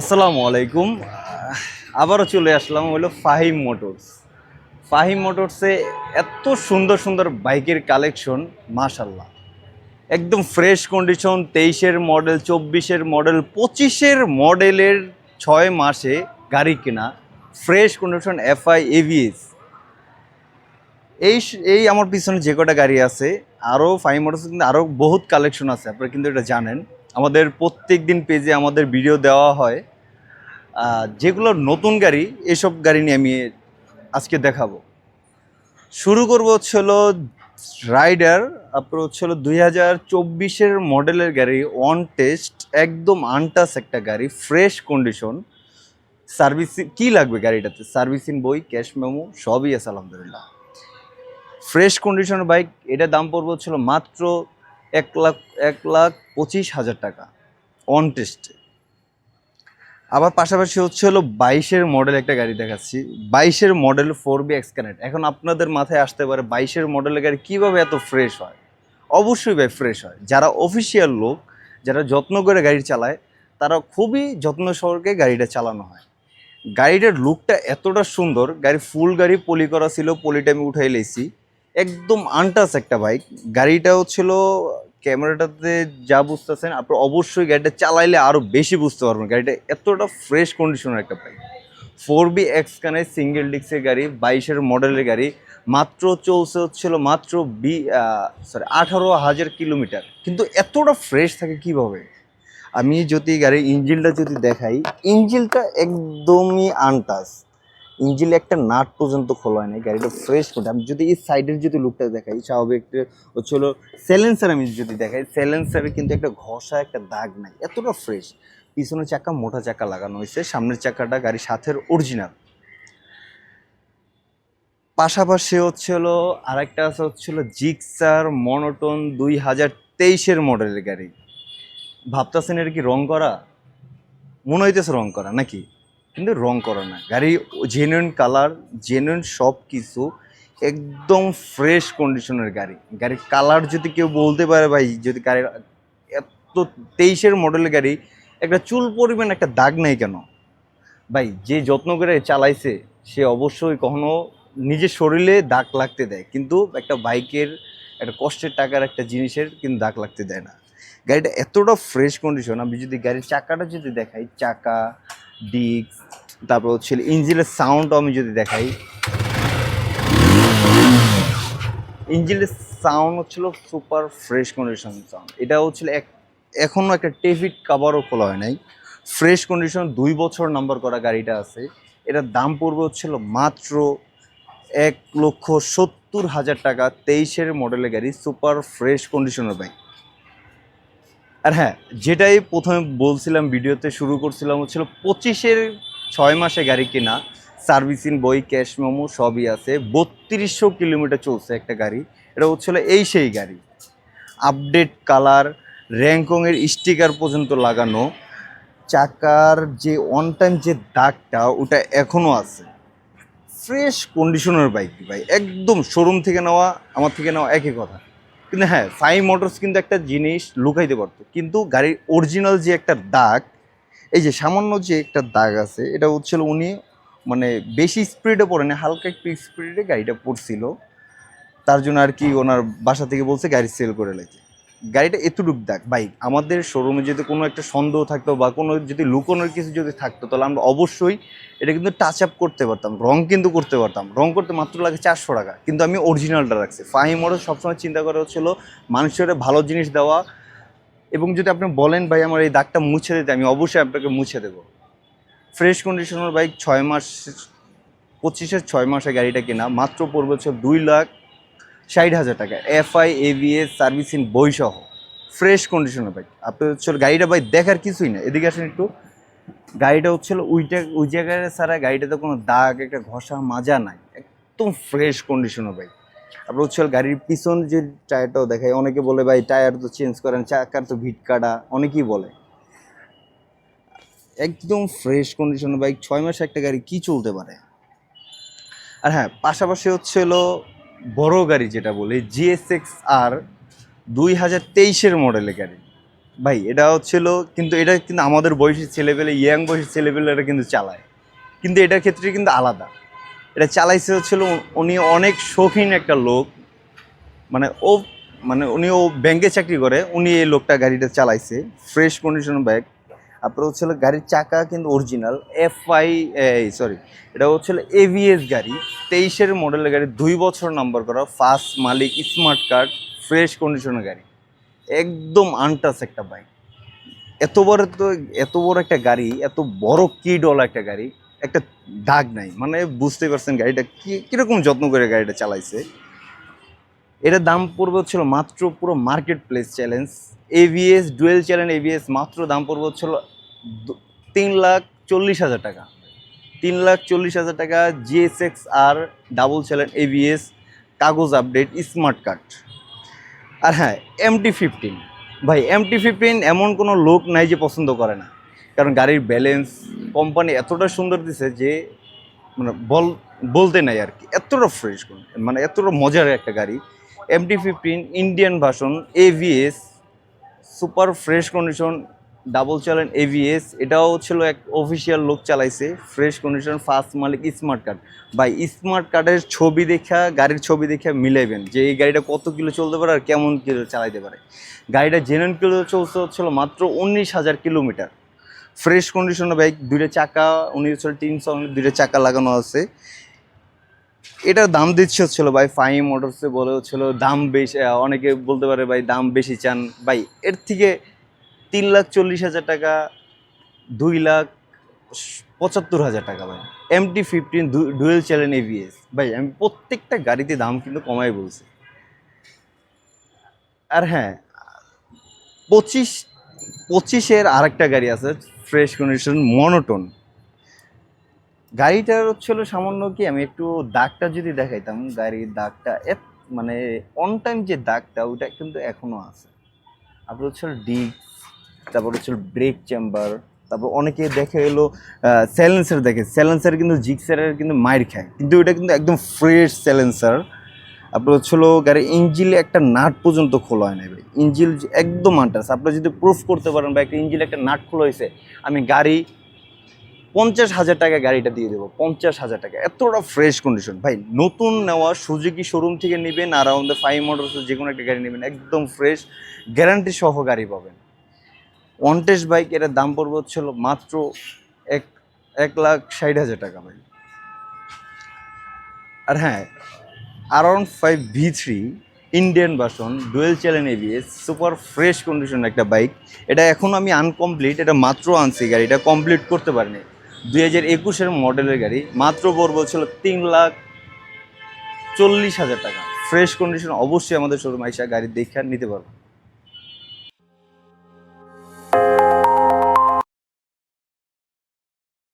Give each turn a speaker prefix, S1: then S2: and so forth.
S1: আসসালামু আলাইকুম। আবারও চলে আসলাম হলো ফাহিম মোটরস। ফাহিম মোটরসে এত সুন্দর সুন্দর বাইকের কালেকশন মাশাল্লাহ একদম ফ্রেশ কন্ডিশন, তেইশের মডেল, চব্বিশের মডেল, পঁচিশের মডেলের ছয় মাসে গাড়ি কেনা, ফ্রেশ কন্ডিশন এফআই এভিএস। এই এই আমার পিছনে যে কটা গাড়ি আছে, আরও ফাইভ মোটরস কিন্তু আরও বহুত কালেকশন আছে, আপনারা কিন্তু এটা জানেন। আমাদের প্রত্যেক দিন পেজে আমাদের ভিডিও দেওয়া হয়। যেগুলো নতুন গাড়ি, এসব গাড়ি নিয়ে আমি আজকে দেখাবো। শুরু করব হচ্ছে হলো রাইডার আপনার হচ্ছে হলো দুই হাজার চব্বিশের মডেলের গাড়ি অন টেস্ট একদম আনটাস একটা গাড়ি ফ্রেশ কন্ডিশন সার্ভিসিং কী লাগবে গাড়িটাতে? সার্ভিসিং বই ক্যাশ মেমো সবই আছে, আলহামদুলিল্লাহ। ফ্রেশ কন্ডিশনের বাইক এটা দাম পড়বে হচ্ছিল মাত্র এক লাখ এক লাখ পঁচিশ হাজার টাকা অন টেস্টে আবার পাশাপাশি হচ্ছে হলো বাইশের মডেল একটা গাড়ি দেখাচ্ছি। বাইশের model four B X connect এখন আপনাদের মাথায় আসতে পারে বাইশের মডেলের গাড়ি কীভাবে এত ফ্রেশ হয়? অবশ্যই ভাই ফ্রেশ হয়। যারা অফিসিয়াল লোক, যারা যত্ন করে গাড়ি চালায়, তারা খুবই যত্ন সহকারে গাড়িটা চালানো হয়। গাড়িটার লুকটা এতটা সুন্দর। গাড়ি ফুল গাড়ি পলি করা ছিল পলিটা আমি উঠাই লেছি একদম আনটাস একটা বাইক গাড়িটা হচ্ছিল ক্যামেরাটাতে যা বুঝতেছেন আপনি অবশ্যই গাড়িটা চালাইলে আরও বেশি বুঝতে পারবেন। গাড়িটা এতটা ফ্রেশ কন্ডিশনের একটা বাইক ফোর বি এক্স কানে সিঙ্গেল ডিক্সের গাড়ি, বাইশের মডেলের গাড়ি, মাত্র চলছে হচ্ছিল মাত্র বি সরি আঠারো হাজার কিলোমিটার। কিন্তু এতটা ফ্রেশ থাকে কীভাবে? আমি যদি গাড়ির ইঞ্জিনটা যদি দেখাই ইঞ্জিনটা একদমই আনটাস ইঞ্জিন একটা নাট পর্যন্ত খোলা হয় নাই, গাড়িটা ফ্রেশ করে আমি যদি এই সাইডের যদি লুকটা দেখাই, স্বাভাবিক হচ্ছে হলো সেলেন্সার আমি যদি দেখাই সেলেন্সারে কিন্তু একটা ঘষা, একটা দাগ নাই, এতটা ফ্রেশ পিছনের চাকা, মোটা চাকা লাগানো হয়েছে, সামনের চাকাটা গাড়ির সাথের অরিজিনাল পাশাপাশি হচ্ছে হলো আরেকটা আছে হচ্ছে হলো জিক্সার মনোটন দুই হাজার তেইশের মডেলের গাড়ি। ভাবতেছেন এর কি রং করা? মনে হইতেছে রং করা, নাকি? কিন্তু রং করা না। গাড়ি জেনুইন কালার জেনুইন সব কিছু একদম ফ্রেশ কন্ডিশনের গাড়ি। গাড়ির কালার যদি কেউ বলতে পারে ভাই, যদি গাড়ির এত তেইশের মডেলের গাড়ি, একটা চুল পরিমাণ, একটা দাগ নেই কেন? ভাই, যে যত্ন করে চালাইছে, সে অবশ্যই কখনো নিজের শরীরে দাগ লাগতে দেয়। কিন্তু একটা বাইকের, একটা কষ্টের টাকার একটা জিনিসের কিন্তু দাগ লাগতে দেয় না। গাড়িটা এতটা ফ্রেশ কন্ডিশন আমি যদি গাড়ির চাকাটা যদি দেখাই, চাকা ডিস্ক তারপর হচ্ছে ইঞ্জিনের সাউন্ডও আমি যদি দেখাই। ইঞ্জিনের সাউন্ড হচ্ছিল সুপার ফ্রেশ কন্ডিশন সাউন্ড এটা হচ্ছিল এক এখনও একটা টেভিট কাভারও খোলা হয় নাই। ফ্রেশ কন্ডিশন দুই বছর নাম্বার করা গাড়িটা আছে। এটার দাম পড়বে হচ্ছিল মাত্র এক লক্ষ সত্তর হাজার টাকা। তেইশের মডেলের গাড়ি সুপার ফ্রেশ কন্ডিশনের বাইক আর হ্যাঁ যেটাই প্রথমে বলছিলাম, ভিডিওতে শুরু করছিলাম হচ্ছিল পঁচিশের ছয় মাসে গাড়ি কেনা, সার্ভিসিং বই, ক্যাশ মেমো সবই আছে, বত্রিশশো কিলোমিটার চলছে একটা গাড়ি, এটা হচ্ছিল এই সেই গাড়ি। আপডেট কালার র্যাঙ্কংয়ের স্টিকার পর্যন্ত লাগানো, চাকার যে অন টাইম যে দাগটা, ওটা এখনও আছে। ফ্রেশ কন্ডিশনের বাইক ভাই, একদম শোরুম থেকে নেওয়া, আমার থেকে নেওয়া একই কথা। কিন্তু হ্যাঁ সাই মোটরস কিন্তু একটা জিনিস লুকাইতে পারতো। কিন্তু গাড়ির অরিজিনাল যে একটা দাগ, এই যে সামান্য যে একটা দাগ আছে, এটা হচ্ছিল উনি মানে বেশি স্পিডে পড়ে না হালকা একটু স্পিডে গাড়িটা পড়ছিল। তার জন্য আর কি ওনার বাসা থেকে বলছে গাড়ি সেল করে লাগে গাড়িটা এতটুক দাগ বাইক আমাদের শোরুমে যদি কোনো একটা সন্দেহ থাকতো বা কোনো যদি লুকোনোর কিছু যদি থাকতো, তাহলে আমরা অবশ্যই এটা কিন্তু টাচ আপ করতে পারতাম, রং কিন্তু করতে পারতাম। রং করতে মাত্র লাগে চারশো টাকা। কিন্তু আমি অরিজিনালটা রাখছি। ফাহিম মোটর সবসময় চিন্তা করা হচ্ছিল মানুষের ভালো জিনিস দেওয়া। এবং যদি আপনি বলেন, ভাই, আমার এই দাগটা মুছে দিতে, আমি অবশ্যই আপনাকে মুছে দেবো। ফ্রেশ কন্ডিশনের বাইক ছয় মাস, পঁচিশের ছয় মাসে গাড়িটা কেনা। মাত্র পড়বে হচ্ছে দুই লাখ ষাট হাজার টাকা। এফআই, এভিএস, সার্ভিসিং বই সহ ফ্রেশ কন্ডিশনের বাইক। আপনি হচ্ছে গাড়িটা ভাই দেখার কিছুই না এদিকে আসেন একটু। গাড়িটা হচ্ছিল ওইটা ওই জায়গায় ছাড়া গাড়িটাতে কোনো দাগ, একটা ঘষা, মাজা নাই। একদম ফ্রেশ কন্ডিশনের বাইক। আপনার হচ্ছে গাড়ির পিছন যে টায়ারটাও দেখায়। অনেকে বলে ভাই, টায়ার তো চেঞ্জ করেন, চাকার তো ভিট কাটা। অনেকেই বলে। একদম ফ্রেশ কন্ডিশনের বাইক। ছয় মাসে একটা গাড়ি কি চলতে পারে? আর হ্যাঁ পাশাপাশি হচ্ছে হলো বড় গাড়ি যেটা বলি জিএসএক্স আর দুই হাজার তেইশের মডেলের গাড়ি। ভাই, এটা হচ্ছিল কিন্তু এটা কিন্তু আমাদের বয়সী ছেলেপেলে ইয়াং বয়সী ছেলেপেলেরা কিন্তু চালায়। কিন্তু এটার ক্ষেত্রে কিন্তু আলাদা। এটা চালাইছে হচ্ছিল উনি অনেক শৌখিন একটা লোক। মানে ও মানে উনি ও ব্যাংকে চাকরি করে, উনি এই লোকটা গাড়িটা চালাইছে ফ্রেশ কন্ডিশন ব্যাগ আপনার হচ্ছিল গাড়ির চাকা কিন্তু অরিজিনাল এফ আই সরি এটা হচ্ছিল এভিএস গাড়ি, তেইশের মডেলের গাড়ি, দুই বছর নাম্বার করা ফার্স্ট মালিক স্মার্ট কার্ড ফ্রেশ কন্ডিশনের গাড়ি। একদম আনটাস একটা বাইক এত বড় তো, এত বড় একটা গাড়ি, এত বড় কিডওয়ালা একটা গাড়ি, একটা দাগ নাই। মানে বুঝতে পারছেন গাড়িটা কি, কীরকম যত্ন করে গাড়িটা চালাইছে। এটার দাম পড়বে হচ্ছিল মাত্র পুরো market place challenge ABS dual challenge ABS মাত্র দাম পড়বে হচ্ছিল তিন লাখ চল্লিশ হাজার টাকা। তিন লাখ চল্লিশ হাজার টাকা জিএসএক্স আর ডাবল চ্যালেঞ্জ এভিএস কাগজ আপডেট স্মার্ট কার্ড আর হ্যাঁ এমটি ফিফটিন ভাই এমটি ফিফটিন এমন কোনো লোক নাই যে পছন্দ করে না। কারণ গাড়ির ব্যালেন্স কোম্পানি এতটা সুন্দর দিছে যে মানে বল বলতে নাই আর কি। এতটা ফ্রেশ মানে এতটা মজার একটা গাড়ি। MT fifteen Indian version ABS super fresh condition double challenge ABS এটাও ছিল এক অফিসিয়াল লোক চালাইছে ফ্রেশ কন্ডিশন ফার্স্ট মালিক স্মার্ট কার্ড ভাই স্মার্ট কার্ডের ছবি দেখা, গাড়ির ছবি দেখে মিলাইবেন যে এই গাড়িটা কত কিলো চলতে পারে আর কেমন কিলো চালাইতে পারে। গাড়িটা জেনুইন কিলো চলতে হচ্ছিল মাত্র উনিশ হাজার কিলোমিটার। ফ্রেশ কন্ডিশনের বাইক দুইটা চাকা, উনি হচ্ছিল তিন সঙ্গে দুইটা চাকা লাগানো আছে। এটার দাম দিচ্ছে হচ্ছিল ভাই ফাইম মোটরসে বলে হচ্ছিল দাম বেশি অনেকে বলতে পারে ভাই দাম বেশি চান। ভাই, এর থেকে তিন লাখ চল্লিশ হাজার টাকা, দুই লাখ পঁচাত্তর হাজার টাকা ভাই। MT fifteen dual challenge ABS ভাই, আমি প্রত্যেকটা গাড়িতে দাম কিন্তু কমাই বলছি। আর হ্যাঁ পঁচিশ, পঁচিশের আরেকটা গাড়ি আছে ফ্রেশ কন্ডিশন মনোটন গাড়িটার হচ্ছিল সামান্য কি, আমি একটু দাগটা যদি দেখাইতাম, গাড়ির দাগটা মানে অন টাইম যে দাগটা, ওটা কিন্তু এখনও আছে। আপনার হচ্ছিল ডিস্ক তারপর হচ্ছিল ব্রেক চেম্বার, তারপর অনেকে দেখে এলো স্যালেন্সার দেখে। স্যালেন্সার কিন্তু জিক্সারের কিন্তু মাইর খায়। কিন্তু এটা কিন্তু একদম ফ্রেশ স্যালেন্সার আপনার হচ্ছিল গাড়ির ইঞ্জিলে একটা নাট পর্যন্ত খোলা হয় না ভাই। ইঞ্জিল একদম আন্টাস আপনারা যদি প্রুফ করতে পারেন বা একটা ইঞ্জিলে একটা নাট খোলা হয়েছে, আমি গাড়ি পঞ্চাশ হাজার টাকা গাড়িটা দিয়ে দেবো, পঞ্চাশ হাজার টাকা এতটা ফ্রেশ কন্ডিশন ভাই, নতুন নেওয়া সুজুকি শোরুম থেকে নেবেন, আর আমাদের ফাইভ মোটরস যে কোনো একটা গাড়ি নেবেন, একদম ফ্রেশ গ্যারান্টি সহ গাড়ি পাবেন। ওয়ান্টেজ বাইক এটার দাম পড়বে হচ্ছিল মাত্র এক এক লাখ ষাট হাজার টাকা ভাই। আর হ্যাঁ around five V three Indian version dual challenge ABS super fresh condition একটা বাইক এটা এখন আমি আনকমপ্লিট এটা মাত্র আনছি গাড়ি, এটা কমপ্লিট করতে পারিনি। দুই হাজার একুশের মডেলের গাড়ি, মাত্র পড়ব ছিল তিন লাখ চল্লিশ হাজার টাকা। ফ্রেশ কন্ডিশন অবশ্যই আমাদের শোরুম আইসা গাড়ি দেখে নিতে পারব।